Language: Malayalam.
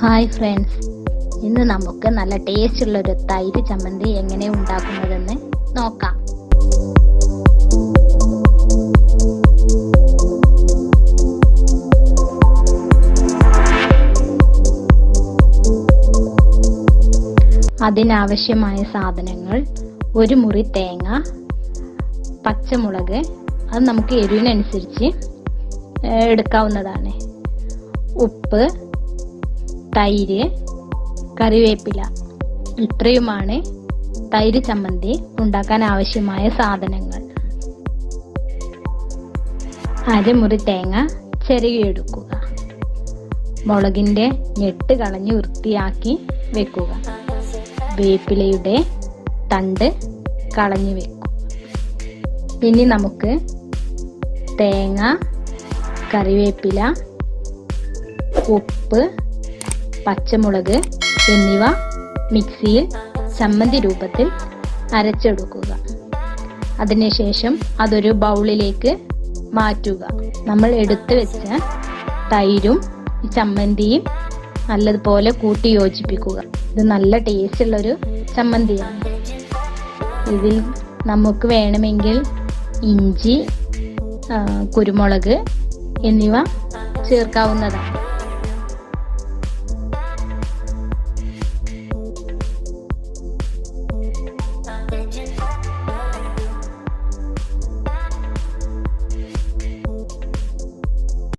ഹായ് ഫ്രണ്ട്സ് ഇന്ന് നമുക്ക് നല്ല ടേസ്റ്റ് ഉള്ള ഒരു തൈര് ചമ്മന്തി എങ്ങനെ ഉണ്ടാക്കുന്നതെന്ന് നോക്കാം. അതിനാവശ്യമായ സാധനങ്ങൾ ഒരു മുറി തേങ്ങ പച്ചമുളക് അത് നമുക്ക് എരിവിനനുസരിച്ച് എടുക്കാവുന്നതാണ്. ഉപ്പ് തൈര് കറിവേപ്പില ഇത്രയുമാണ് തൈര് ചമ്മന്തി ഉണ്ടാക്കാൻ ആവശ്യമായ സാധനങ്ങൾ. അരമുറി തേങ്ങ ചെറുകിയെടുക്കുക മുളകിന്റെ ഞെട്ട് കളഞ്ഞ് വൃത്തിയാക്കി വെക്കുക. വേപ്പിലയുടെ തണ്ട് കളഞ്ഞു വെക്കും. ഇനി നമുക്ക് തേങ്ങ കറിവേപ്പില ഉപ്പ് പച്ചമുളക് എന്നിവ മിക്സിയിൽ ചമ്മന്തി രൂപത്തിൽ അരച്ചെടുക്കുക. അതിനുശേഷം അതൊരു ബൗളിലേക്ക് മാറ്റുക. നമ്മൾ എടുത്തു വെച്ച തൈരും ചമ്മന്തിയും നല്ലതുപോലെ കൂട്ടി യോജിപ്പിക്കുക. ഇത് നല്ല ടേസ്റ്റ് ഉള്ളൊരു ചമ്മന്തിയാണ്. ഇതിൽ നമുക്ക് വേണമെങ്കിൽ ഇഞ്ചി കുരുമുളക് എന്നിവ ചേർക്കാവുന്നതാണ്.